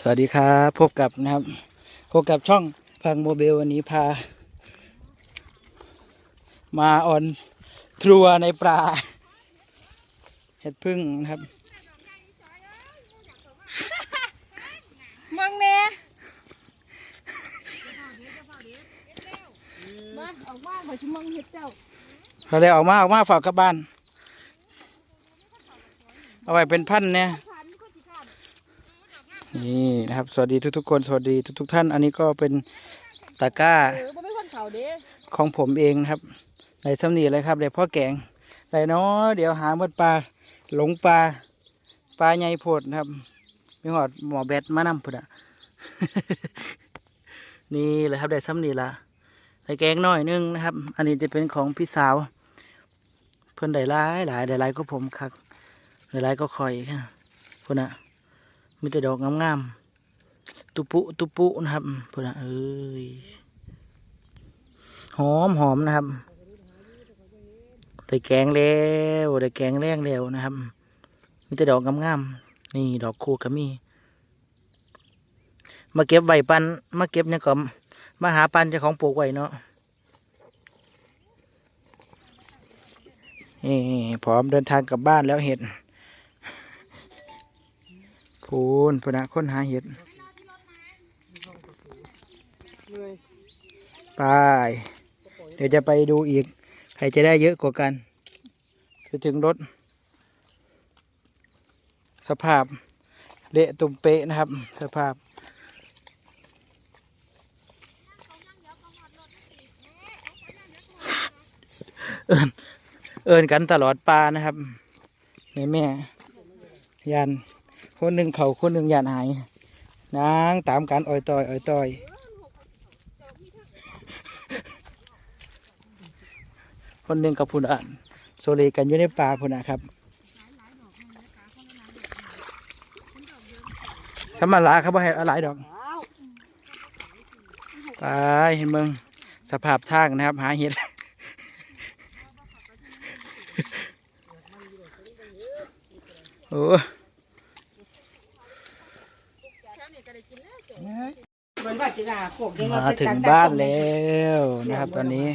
สวัสดีครับพบกับนะครับพบกับช่องพังโมเบลวันนี้พา มาออนทัวร์ในปลาเห็ดพึ่งนะครับมึงเนี่ยมาเอาว่างไปชิมึงเฮ็ดเจ้าเขาเลยออกมาออกมาฝากกลับบ้าน เอาไว้เป็นพันธุ์เนี่ยพันก็สิขาด นี่นะครับ สวัสดีทุกๆคน สวัสดีทุกๆท่าน อันนี้ก็เป็นตะกร้าของผมเองนะครับในสำนีเลยครับเดี๋ยวพ่อแกงได้เนาะเดี๋ยวหาเมื่อปลาหลงปลาปลาใหญ่โพดนะครับมีหอดหมอแบตมานำพุ่นอะนี่แหละครับได้สำนีละได้แกงน้อยนึงนะครับ อันนี้จะเป็นของพี่สาว เพิ่อนได้หลายหลายได้หลายก็ผมครับได้หลายก็คอยครับพุ่นอะ มีแต่ดอกงามๆตุปุตุปุนะครับพุ่นะเอ้ยหอมหอมนะครับได้แกงแล้วได้แกงแรงแล้วนะครับ มีแต่ดอกงามๆนี่ดอกคูกระมีมาเก็บใบปันมาเก็บเนี่ยก็มาหาปันเจ้าของปลูกไว้เนาะนี่พร้อมเดินทางกลับบ้านแล้วเห็ด พูนพนะค้นหาเห็ดไป เดี๋ยวจะไปดูอีก ใครจะได้เยอะกว่ากันไปถึงรถ สภาพ เละตุ่มเป๊ะนะครับ สภาพเอินเอินกันตลอดปลานะครับแม่แม่ยัน คนหนึ่งเขาคนหนึ่งหยันหายนางตามกันอ่อยต่อยอ่อยต่อยคนหนึ่งกับพุ่นอะโซเลกันอยู่ในป่าพุ่นะครับสมาลาครับว่าให้อาหลายดอกไปเห็นมืองสภาพทางนะครับ หาเห็ดโอ้ แค่นี้ก็ได้กินแล้วเจ้ มาถึงบ้านแล้วนะครับ ตอนนี้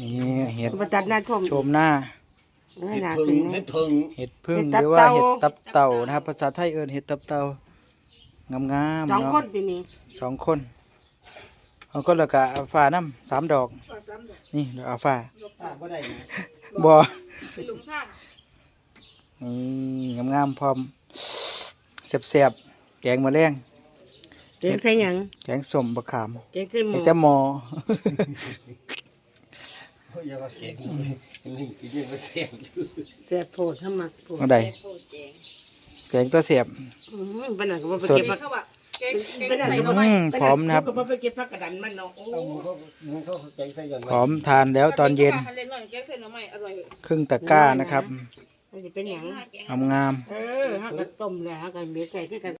นี่เห็ดมาตัดหน้าท่วมชมหน้าหน้าพึ่ถึงงให้พึ่งเห็ดพึ่งเห็ดหตับรือว่าเต่าเห็ดตับเต่านะครับ ภาษาไทยเอิ้นเห็ดตับเต่างามงามๆสองเนาะคนทีนี้สองคนสองคนแล้วก็เอาฟ้าน้ำสามดอก นี่เดี๋ยวเอาฟ้าบ่ได้นะบอหลุมทางนี่งามงามๆพร้อมเสียบๆ แกงมะแรงเก่งใส่หยังแกงส้มบะขามเก่งใส่หแกมูงแซมหมอเฮ้ยอย่ามาเก่งนี่กินยังมาเสียบอยู่เสียโพดทำมักโพดเมื่อใดโคตรเจ๋งแกงตัวเสียบ อืมเป็นหนังก็บ่ไปสด เก็บผัก เขาว่าเก่งเก่งเป็นหนังใส่ก็เข้าบ่ไปอืมพร้อมนะครับ ก็บ่ไปเก็บผักกระดันมันเนาะโอ้เอาหมูเขาหมูเขาใจใส่ยันพร้อมทานแล้วตอนเย็น เล่นหน่อยแก้เผ็ดหน่อไม้อร่อยครึ่งตะกร้านะครับมันจะเป็นหยังงามงามเออฮักก็ต้มแล้วฮักก็เบียดใส่คือกัน